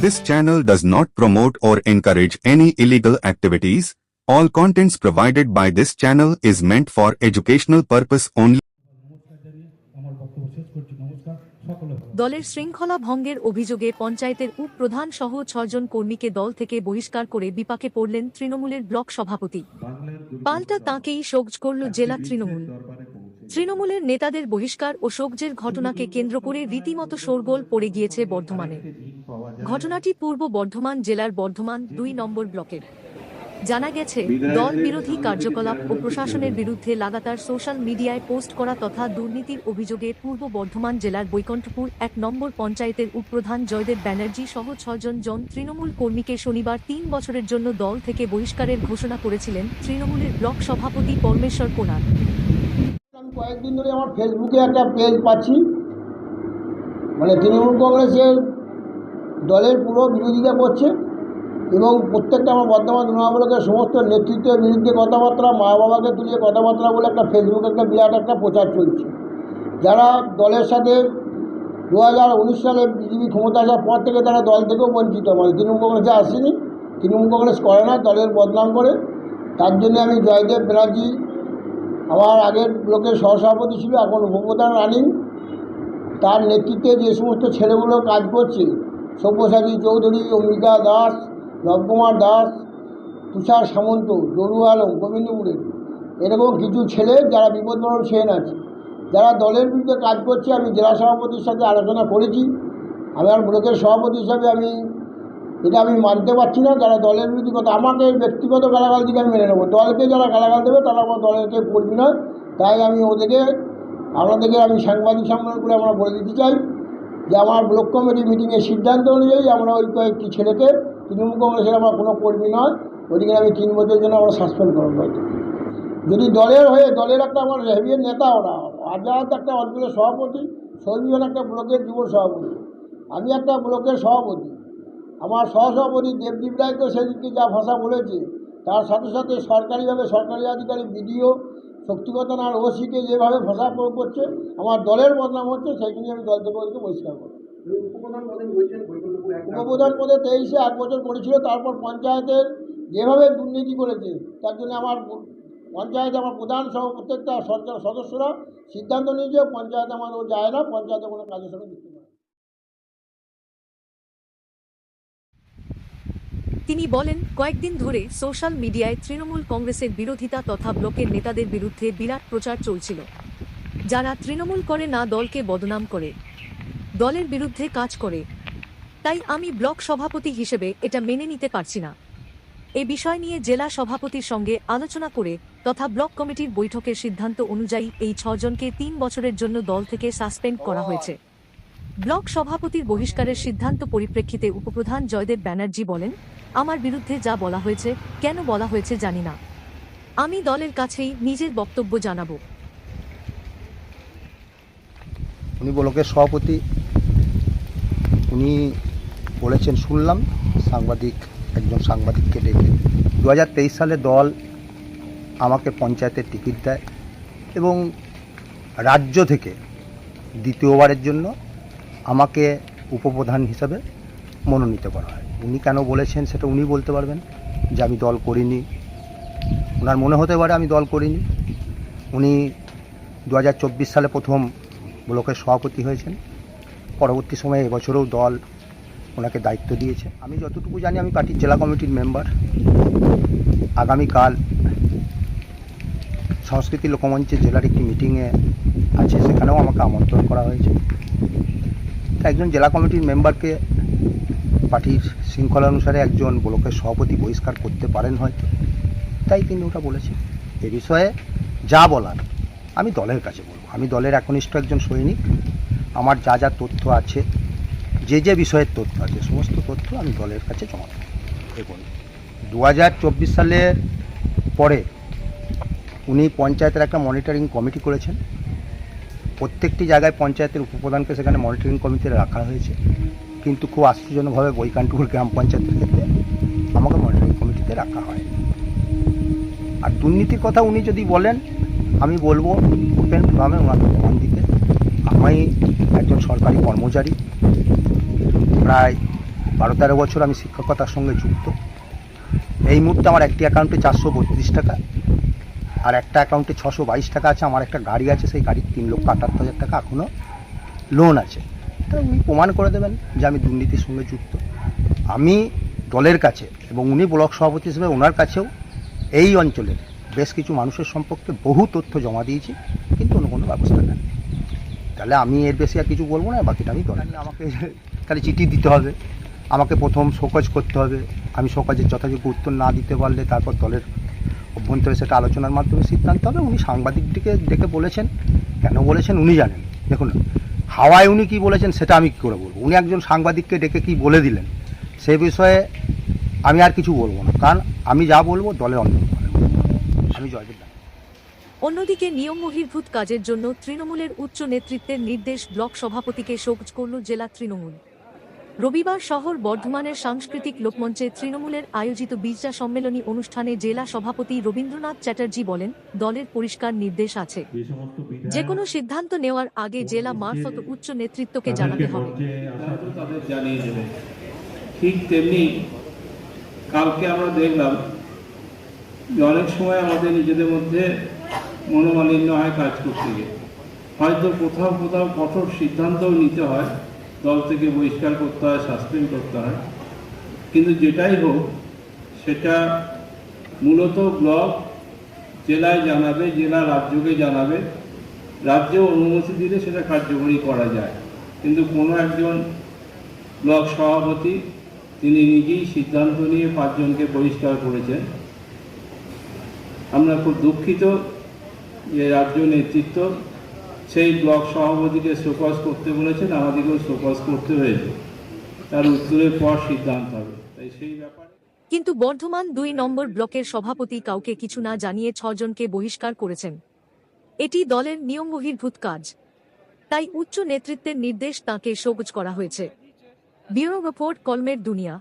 This channel does not promote or encourage any illegal activities. All contents provided by this channel is meant for educational purpose only. দলের শৃঙ্খলা ভঙ্গের অভিযোগে পঞ্চায়েতের উপপ্রধান সহ ছজন কর্মীকে দল থেকে বহিষ্কার করে বিপাকে পড়লেন তৃণমূলের ব্লক সভাপতি পাল্টা তাঁকেই সোগজ করল জেলা তৃণমূল তৃণমূলের নেতাদের বহিষ্কার ও সোগজের ঘটনাকে কেন্দ্র করে রীতিমতো শোরগোল পড়ে গিয়েছে বর্ধমানে। ঘটনাটি পূর্ব বর্ধমান জেলার বর্ধমান দুই নম্বর ব্লকের। জানা গেছে, দল বিরোধী কার্যকলাপ ও প্রশাসনের বিরুদ্ধে লাগাতার সোশ্যাল মিডিয়ায় পোস্ট করা তথা দুর্নীতির অভিযোগে পূর্ব বর্ধমান জেলার বৈকণ্ঠপুর এক নম্বর পঞ্চায়েতের উপপ্রধান জয়দেব ব্যানার্জি সহ ছজন জন তৃণমূল কর্মীকে শনিবার তিন বছরের জন্য দল থেকে বহিষ্কারের ঘোষণা করেছিলেন তৃণমূলের ব্লক সভাপতি পরমেশ্বর কোনার। কয়েকদিন ধরে আমার ফেসবুকে একটা পেজ পাচ্ছি। মানে তৃণমূল কংগ্রেসের দলের পুরো বিরোধিতা করছে এবং প্রত্যেকটা আমার বর্ধমান তৃণমূলের সমস্ত নেতৃত্বের বিরুদ্ধে কথাবার্তা, মা বাবাকে তুলিয়ে কথাবার্তা বলে একটা ফেসবুকে একটা বিরাট একটা প্রচার চলছে। যারা দলের সাথে দু হাজার উনিশ সালে বিজেপি ক্ষমতা আসার পর থেকে তারা দল থেকেও বঞ্চিত। মানে তৃণমূল কংগ্রেসে আসেনি। তৃণমূল কংগ্রেস করে না, দলের বদনাম করে। তার জন্য আমি জয়দেব ব্যানার্জি আমার আগের ব্লকের সহসভাপতি ছিল, এখন উপপ্রধান রানিং। তার নেতৃত্বে যে সমস্ত ছেলেগুলো কাজ করছে, সব্যসাচী চৌধুরী, অম্বিকা দাস নবকুমার দাস, তুষার সামন্ত, জরু আলম, গোবিন্দপুরের, এরকম কিছু ছেলে যারা বিপদবরণ সেন আছে। যারা দলের বিরুদ্ধে কাজ করছে, আমি জেলা সভাপতির সাথে আলোচনা করেছি। আমার ব্লকের সভাপতি হিসাবে আমি এটা আমি মানতে পারছি না, যারা দলের বিরুদ্ধে কথা আমাকে ব্যক্তিগত গালাগাল দিকে আমি মেনে নেব দলকে যারা গালাগাল দেবে, তারা আমার দলের কেউ কর্মী নয় তাই আমি ওদেরকে, আপনাদেরকে আমি সাংবাদিক সম্মেলন করে আমরা বলে দিতে চাই যে, আমার ব্লক কমিটি মিটিংয়ের সিদ্ধান্ত অনুযায়ী আমরা ওই কয়েকটি ছেলেকে, তৃণমূল কংগ্রেসের আমার কোনো কর্মী নয় ওদিকে আমি তিন বছরের জন্য আমরা সাসপেন্ড করব। যদি দলের হয়ে, দলের একটা আমার হেভিয়ার নেতা ওরা আজাদ একটা অঞ্চলের সভাপতি সৌমিজন একটা ব্লকের যুব সভাপতি, আমি একটা ব্লকের সভাপতি আমার সহসভাপতি দেবদীপ রায়কে সেদিনকে যা ভাষা বলেছে তার সাথে সাথে সরকারিভাবে সরকারি আধিকারিক বিডিও শক্তিগত আর ওসিকে যেভাবে ভাষা প্রয়োগ করছে আমার দলের বদনাম হচ্ছে সেইখানে আমি দল থেকে ওদেরকে বহিষ্কার করব। উপপ্রধান পদে তেইশে এক বছর করেছিল তারপর পঞ্চায়েতের যেভাবে দুর্নীতি করেছে তার জন্য আমার পঞ্চায়েত আমার প্রধান সহ প্রত্যেকটা সরকার সদস্যরা সিদ্ধান্ত নিয়েছে পঞ্চায়েত আমার ও যায় না পঞ্চায়েতে কোনো কাজের সঙ্গে যুক্ত তিনি বলেন, কয়েকদিন ধরে সোশ্যাল মিডিয়ায় তৃণমূল কংগ্রেসের বিরোধিতা তথা ব্লকের নেতাদের বিরুদ্ধে বিরাট প্রচার চলছিল। যারা তৃণমূল করে না দলকে বদনাম করে, দলের বিরুদ্ধে কাজ করে। তাই আমি ব্লক সভাপতি হিসেবে এটা মেনে নিতে পারছি না। এ বিষয় নিয়ে জেলা সভাপতির সঙ্গে আলোচনা করে তথা ব্লক কমিটির বৈঠকের সিদ্ধান্ত অনুযায়ী এই ছজনকে তিন বছরের জন্য দল থেকে সাসপেন্ড করা হয়েছে। ব্লক সভাপতির বহিষ্কারের সিদ্ধান্ত পরিপ্রেক্ষিতে উপপ্রধান জয়দেব ব্যানার্জি বলেন, আমার বিরুদ্ধে যা বলা হয়েছে, কেন বলা হয়েছে জানি না। আমি দলের কাছেই নিজের বক্তব্য জানাব। উনি ব্লকের সভাপতি। উনি বলেছেন, শুনলাম সাংবাদিক, একজন সাংবাদিককে ডেকে। দু হাজার তেইশ সালে দল আমাকে পঞ্চায়েতের টিকিট দেয় এবং রাজ্য থেকে দ্বিতীয়বারের জন্য আমাকে উপপ্রধান হিসাবে মনোনীত করা হয়। উনি কেন বলেছেন সেটা উনি বলতে পারবেন যে আমি দল করিনি। ওনার মনে হতে পারে আমি দল করিনি। উনি দু হাজার চব্বিশ সালে প্রথম ব্লকের সভাপতি হয়েছেন। পরবর্তী সময়ে এবছরেও দল ওনাকে দায়িত্ব দিয়েছে। আমি যতটুকু জানি আমি পার্টির জেলা কমিটির মেম্বার। আগামীকাল সংস্কৃতি লোকমঞ্চের জেলার একটি মিটিংয়ে আছে, সেখানেও আমাকে আমন্ত্রণ করা হয়েছে। একজন জেলা কমিটির মেম্বারকে পার্টির শৃঙ্খলা অনুসারে একজন ব্লকের সভাপতি বহিষ্কার করতে পারেন হয়তো। তাই তিনি ওটা বলেছেন। এ বিষয়ে যা বলার আমি দলের কাছে বলব। আমি দলের একনিষ্ঠ একজন সৈনিক। আমার যা যা তথ্য আছে, যে যে বিষয়ের তথ্য আছে, সমস্ত তথ্য আমি দলের কাছে জমা দেবো। দু হাজার চব্বিশ সালের পরে উনি পঞ্চায়েতের একটা মনিটরিং কমিটি করেছেন। প্রত্যেকটি জায়গায় পঞ্চায়েতের উপপ্রধানকে সেখানে মনিটরিং কমিটিতে রাখা হয়েছে। কিন্তু খুব আশ্চর্যজনকভাবে বৈকান্তপুর গ্রাম পঞ্চায়েতের ক্ষেত্রে আমাকে মনিটরিং কমিটিতে রাখা হয়। আর দুর্নীতির কথা উনি যদি বলেন, আমি বলব ওপেন ফোরামে ওনাকে প্রমাণ দিতে আমি একজন সরকারি কর্মচারী। প্রায় বারো তেরো বছর আমি শিক্ষকতার সঙ্গে যুক্ত। এই মুহূর্তে আমার একটি অ্যাকাউন্টে চারশো বত্রিশ টাকা। আর একটা অ্যাকাউন্টে ছশো বাইশ টাকা আছে, আমার একটা গাড়ি আছে, সেই গাড়ির তিন লক্ষ আটাত্তর হাজার টাকা এখনও লোন আছে। তা উনি প্রমাণ করে দেবেন যে আমি দুর্নীতির সঙ্গে যুক্ত। আমি দলের কাছে এবং উনি ব্লক সভাপতি হিসেবে ওনার কাছেও এই অঞ্চলের বেশ কিছু মানুষের সম্পর্কে বহু তথ্য জমা দিয়েছি, কিন্তু অন্য কোনো ব্যবস্থা নেই। তাহলে আমি এর বেশি আর কিছু বলব না বাকিটা আমি দলের আমাকে তাহলে চিঠি দিতে হবে। আমাকে প্রথম শোকজ করতে হবে। আমি শোকজের যথাযোগ্য উত্তর না দিতে পারলে তারপর দলের অভ্যন্তরে সেটা আলোচনার মাধ্যমে সিদ্ধান্ত হবে। উনি সাংবাদিকটিকে ডেকে বলেছেন। কেন বলেছেন উনি জানেন। দেখুন, হাওয়ায় উনি কি বলেছেন সেটা আমি কী করে বলব? উনি একজন সাংবাদিককে ডেকে কি বলে দিলেন? সেই বিষয়ে আমি আর কিছু বলব না। কারণ আমি যা বলব দলের অন্য আমি জয়দেব অন্যদিকে নিয়ম বহির্ভূত কাজের জন্য তৃণমূলের উচ্চ নেতৃত্বের নির্দেশ ব্লক সভাপতিকে শোকজ করল জেলা তৃণমূল। রবিবার শহর বর্ধমানের সাংস্কৃতিক লোকমঞ্চে তৃণমূলের আয়োজিত বীজরা সম্মেলনী অনুষ্ঠানে জেলা সভাপতি রবীন্দ্রনাথ চ্যাটার্জি বলেন দলের পরিষ্কার নির্দেশ আছে। যে কোনো সিদ্ধান্ত নেওয়ার আগে জেলা মারফত উচ্চ নেতৃত্বকে জানাতে হবে। সিদ্ধান্ত তাদের জানিয়ে দেবে। ঠিক তেমনি কালকে আমরা দেখলাম যে অনেক সময় আমাদের নিজেদের মধ্যে মনোমালিন্য হয় কাজ করতে গিয়ে। হয়তো কোথাও কোথাও কঠোর সিদ্ধান্তও নিতে হয়। দল থেকে বহিষ্কার করতে হয়, সাসপেন্ড করতে হয়। কিন্তু যেটাই হোক, সেটা মূলত ব্লক জেলায় জানাবে, জেলা রাজ্যকে জানাবে। রাজ্য অনুমতি দিলে সেটা কার্যকরী করা যায়। কিন্তু কোনো একজন ব্লক সভাপতি, তিনি নিজেই সিদ্ধান্ত নিয়ে পাঁচজনকে বহিষ্কার করেছেন। আমরা খুব দুঃখিত যে রাজ্য নেতৃত্ব সেই ব্লক সভাপতিকে শোকজ করতে বলেছেন, আমাদেরকেও শোকজ করতে হয়েছে। তার উত্তরের পর সিদ্ধান্ত হবে। তাই সেই ব্যাপারে কিন্তু বর্ধমান দুই নম্বর ব্লকের সভাপতি কাউকে কিছু না জানিয়ে ছজনকে বহিষ্কার করেছেন। এটি দলের নিয়ম বহির্ভূত কাজ। তাই উচ্চ নেতৃত্বের নির্দেশ তাঁকে সবুজ করা হয়েছে। ব্যুরো রিপোর্ট, কলমের দুনিয়া।